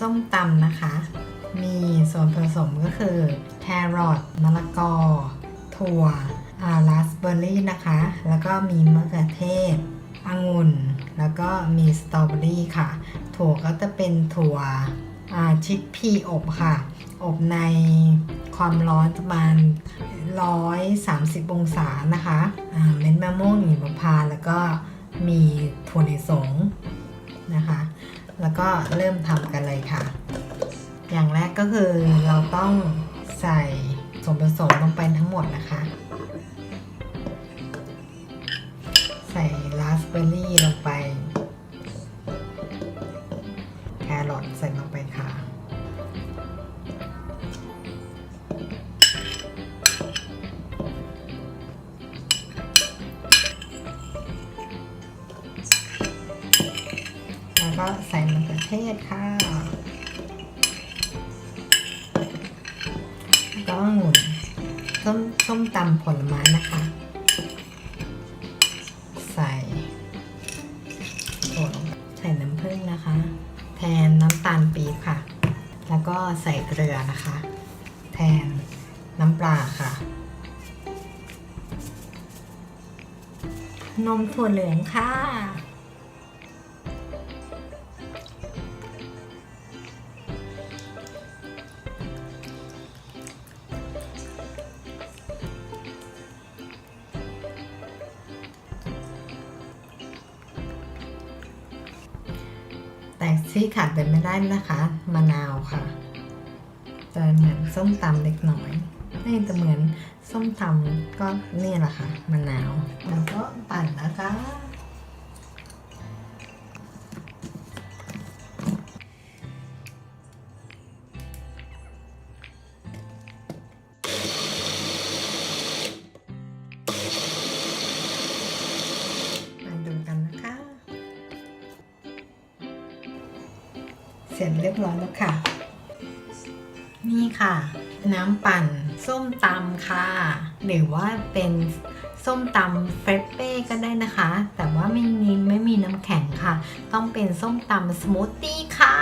ส้มตำนะคะ มีส่วนผสมก็คือแครอทมะละกอ ถั่วอ่าราสเบอร์รี่นะคะ แล้วก็มีมะเขือเทศองุ่น แล้วก็มีสตรอเบอรี่ค่ะ ถั่วก็จะเป็นถั่วชิคพีอบค่ะ อบในความร้อนประมาณ 130 องศานะคะเม็ดมะม่วงหิมพานต์แล้วก็มีถั่วลิสงนะคะ แล้วก็เริ่มทำกันเลยค่ะ อย่างแรกก็คือเราต้องใส่ส่วนผสมลงไปทั้งหมดนะคะ ใส่ราสเบอร์รี่ลงไป ก็ใส่มะเขือเทศค่ะ แล้วก็องุ่นส้มส้มตำผลไม้นะคะ ใส่ถั่วลใส่น้ำผึ้งนะคะ แทนน้ำตาลปี๊บค่ะ แล้วก็ใส่เกลือนะคะ แทนน้ำปลาค่ะนมถั่วเหลืองค่ะ ที่ขาดไปไม่ได้นะคะ มะนาวค่ะ จะเหมือนส้มตำเล็กน้อยนี่จะเหมือนส้มตำก็นี่แหละค่ะ มะนาว แล้วก็ปั่นนะคะ ร็จเรียบร้อยแล้วค่ะ นี่ค่ะ น้ำปั่นส้มตำค่ะ หรือว่าเป็นส้มตำเฟรปเป้ก็ได้นะคะ แต่ว่าไม่มีไม่มีน้ำแข็งค่ะ ต้องเป็นส้มตำสมูทตี้ค่ะ